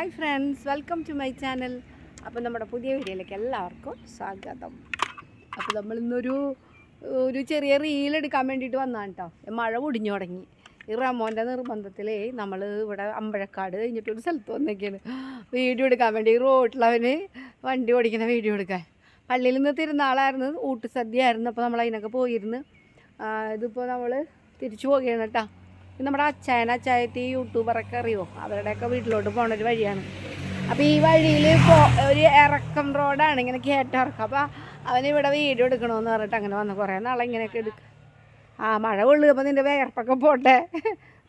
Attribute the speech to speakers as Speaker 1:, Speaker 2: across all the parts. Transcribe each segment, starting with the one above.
Speaker 1: Hi friends welcome to my channel അപ്പോൾ നമ്മുടെ പുതിയ വീഡിയോയിലേക്ക് എല്ലാവർക്കും സ്വാഗതം. അപ്പോൾ നമ്മൾ ഇന്നൊരു ഒരു ചെറിയ റീൽ എടുക്കാൻ വേണ്ടിയിട്ട് വന്നതാണ് കേട്ടോ മഴ പൊടിഞ്ഞു തുടങ്ങി. ഈ റമോന്റെ നിർബന്ധത്തിൽ നമ്മൾ ഇവിടെ അമ്പഴക്കാട് കഴിഞ്ഞിട്ട് ഒരു സ്ഥലത്ത് വന്നേക്കാണ്. വീഡിയോ എടുക്കാൻ വേണ്ടി റോട്ടിലവന് വണ്ടി ഓടിക്കുന്ന വീഡിയോ എടുക്കാൻ. പള്ളിയിൽ നിന്ന് തിരുന്നാളായിരുന്നു ഊട്ടുസദ്യ ആയിരുന്നു അപ്പോൾ നമ്മൾ അതിനൊക്കെ പോയിരുന്നു ഇതിപ്പോൾ നമ്മൾ തിരിച്ചു പോകുകയാണ് കേട്ടോ നമ്മുടെ അച്ചായൻ അച്ചായത്തി യൂട്യൂബറൊക്കെ അറിയോ? അവരുടെയൊക്കെ വീട്ടിലോട്ട് പോണ ഒരു വഴിയാണ്. അപ്പോൾ ഈ വഴിയിൽ ഒരു ഇറക്കം റോഡാണ് ഇങ്ങനെ കയറ്റിറക്കം അപ്പോൾ അവനിവിടെ വീഡിയോ എടുക്കണമെന്ന് പറഞ്ഞിട്ട് അങ്ങനെ വന്ന്. കുറേ നാളെ ഇങ്ങനെയൊക്കെ എടുക്കുക ആ മഴ കൊള്ളുമ്പോൾ നിന്റെ വിയർപ്പൊക്കെ പോട്ടെ.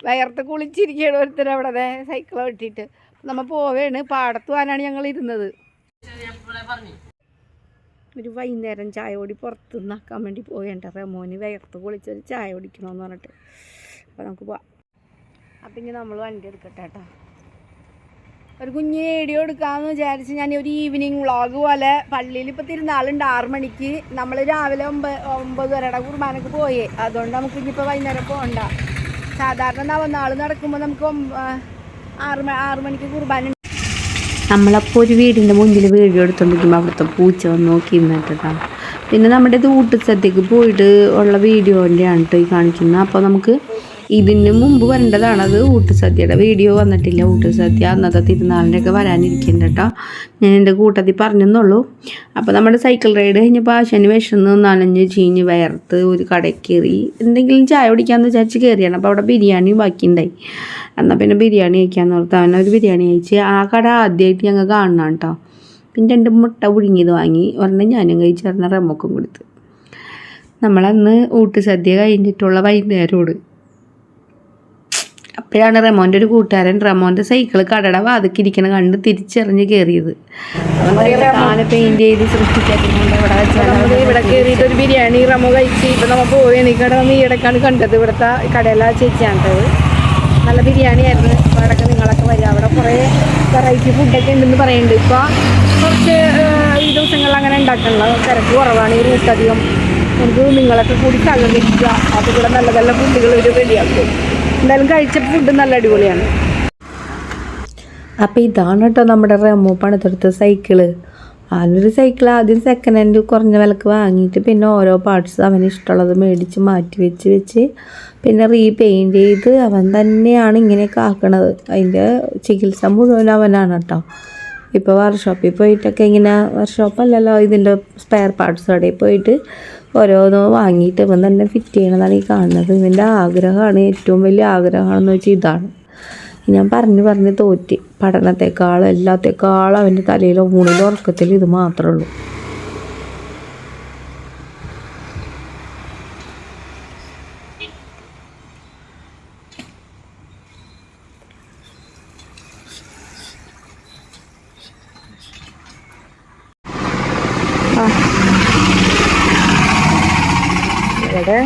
Speaker 1: വിയർത്ത് കുളിച്ചിരിക്കുകയാണ് ഒരുത്തർ അവിടെ സൈക്കിൾ വെട്ടിയിട്ട്. നമ്മൾ പോവുകയാണ് പാടത്ത് പോകാനാണ് ഞങ്ങൾ ഇരുന്നത്. ഒരു വൈകുന്നേരം ചായ ഓടി പുറത്തുനിന്നാക്കാൻ വേണ്ടി പോകേണ്ട മോന് വിയർത്ത് കുളിച്ചൊരു ചായ കുടിക്കണമെന്ന് പറഞ്ഞിട്ട്. അപ്പോൾ നമുക്ക് പോവാം. അപ്പം ഇനി നമ്മൾ വണ്ടി എടുക്കട്ടെ കേട്ടോ ഒരു കുഞ്ഞ് വീഡിയോ എടുക്കാമെന്ന് വിചാരിച്ച് ഞാൻ ഒരു ഈവനിങ് വ്ളോഗ് പോലെ പള്ളിയിൽ ഇപ്പോൾ തിരുന്നാളുണ്ട് ആറ് മണിക്ക്. നമ്മൾ രാവിലെ ഒമ്പത് ഒമ്പത് വരെയുടെ കുർബാനക്ക് പോയേ. അതുകൊണ്ട് നമുക്ക് ഇനിയിപ്പോൾ വൈകുന്നേരം പോകണ്ട സാധാരണ നവനാൾ നടക്കുമ്പോൾ നമുക്ക് ഒമ്പ ആറ് ആറ് മണിക്ക് കുർബാന. നമ്മളപ്പോൾ ഒരു വീടിന്റെ മുന്നിൽ വീഡിയോ എടുത്തുകൊണ്ടിരിക്കുമ്പോൾ അവിടുത്തെ പൂച്ച വന്ന് നോക്കി നിന്നിട്ടാണ് പിന്നെ നമ്മുടെ ഇത് ഊട്ടുസദ്യക്ക് പോയിട്ട് ഉള്ള വീഡിയോന്റെയാണ് കേട്ടോ ഈ കാണിക്കുന്നത് അപ്പോൾ നമുക്ക് ഇതിന് മുമ്പ് വരേണ്ടതാണ് അത് ഊട്ടുസദ്യയുടെ വീഡിയോ വന്നിട്ടില്ല. ഊട്ടുസദ്യ അന്നത്തെ തിരുനാളിനൊക്കെ വരാനിരിക്കുന്നുണ്ട് കേട്ടോ. ഞാൻ എന്റെ കൂട്ടത്തിൽ പറഞ്ഞെന്നുള്ളൂ. അപ്പോൾ നമ്മുടെ സൈക്കിൾ റൈഡ് കഴിഞ്ഞപ്പോൾ ആശാന് വിശന്ന് നനഞ്ഞ് ചീഞ്ഞ് വയർത്ത് ഒരു കടക്കേറി എന്തെങ്കിലും ചായ കുടിക്കാമെന്ന് വിചാരിച്ച് കയറിയാണ്. അപ്പോൾ അവിടെ ബിരിയാണി ബാക്കിയുണ്ടായി. എന്നാൽ പിന്നെ ബിരിയാണി കഴിക്കാമെന്ന് ഓർത്ത് അവനെ ഒരു ബിരിയാണി കഴിച്ച് ആ കട ആദ്യമായിട്ട് ഞങ്ങൾ കാണണം കേട്ടോ. പിന്നെ രണ്ട് മുട്ട പുഴുങ്ങിയത് വാങ്ങി. ഒരെണ്ണം ഞാനും കഴിച്ച് ഒരെണ്ണം റെമോക്കും കൊടുത്ത്. നമ്മളന്ന് ഊട്ട് സദ്യ കഴിഞ്ഞിട്ടുള്ള വൈകുന്നേരമോട് അപ്പോഴാണ് റെമോന്റെ ഒരു കൂട്ടുകാരൻ റെമോന്റെ സൈക്കിൾ കടട വാതിക്കിരിക്കണ കണ്ട് തിരിച്ചറിഞ്ഞ് കയറിയത്. താനെ പെയിന്റ് ചെയ്ത് സൃഷ്ടിച്ചിട്ടുണ്ട് ഇവിടെ കയറിയിട്ട് ഒരു ബിരിയാണി റമോ കഴിച്ച് ഇപ്പം നമ്മൾ പോവുകയാണ് ഈ കട നമ്മൾ ഈയിടക്കാണ് കണ്ടത് ഇവിടുത്തെ കടയിലെ ചേച്ചിയാണിട്ടത് നല്ല ബിരിയാണി ആയിരുന്നു. അപ്പോൾ അവിടെയൊക്കെ നിങ്ങളൊക്കെ വരിക അവിടെ കുറേ വെറൈറ്റി ഫുഡൊക്കെ ഉണ്ടെന്ന് പറയുന്നുണ്ട്. ഇപ്പോൾ കുറച്ച് ഈ ദിവസങ്ങളിൽ അങ്ങനെ ഉണ്ടാക്കണല്ലോ തിരക്ക് കുറവാണ്. ഈ റൂട്ടധികം നമുക്ക് നിങ്ങളൊക്കെ കൂടി സഹകരിക്കുക. ഇവിടെ നല്ല നല്ല ഫുഡുകൾ ഒരു റെഡിയാക്കും എന്തായാലും കഴിച്ച ഫുഡ് നല്ല അടിപൊളിയാണ്. അപ്പോൾ ഇതാണ് കേട്ടോ നമ്മുടെ റെമോ പണിതെടുത്ത സൈക്കിൾ അതിനൊരു സൈക്കിൾ ആദ്യം സെക്കൻഡ് ഹാൻഡ് കുറഞ്ഞ വിലക്ക് വാങ്ങിയിട്ട് പിന്നെ ഓരോ പാർട്സ് അവന് ഇഷ്ടമുള്ളത് മേടിച്ച് മാറ്റി വെച്ച് വെച്ച് പിന്നെ റീപെയിന്റ് ചെയ്ത് അവൻ തന്നെയാണ് ഇങ്ങനെയൊക്കെ ആക്കണത്. അതിന്റെ ചികിത്സ മുഴുവൻ അവനാണ് കേട്ടോ ഇപ്പോൾ വർക്ക്ഷോപ്പിൽ പോയിട്ടൊക്കെ ഇങ്ങനെ വർക്ക്ഷോപ്പല്ലല്ലോ ഇതിന്റെ സ്പെയർ പാർട്സ് അവിടെ പോയിട്ട് ഓരോന്ന് വാങ്ങിയിട്ട് ഇവൻ തന്നെ ഫിറ്റ് ചെയ്യണതാണ് ഈ കാണുന്നത്. ഇവന്റെ ആഗ്രഹമാണ് ഏറ്റവും വലിയ ആഗ്രഹമാണെന്ന് വെച്ചാൽ ഇതാണ്. ഞാൻ പറഞ്ഞ് പറഞ്ഞ് തോറ്റി. പഠനത്തെക്കാളും എല്ലാത്തേക്കാളും അവന്റെ തലയിലോ ഊണിലോ ഉറക്കത്തിൽ ഇത് മാത്രമേ ഉള്ളൂ. ഇവിടെ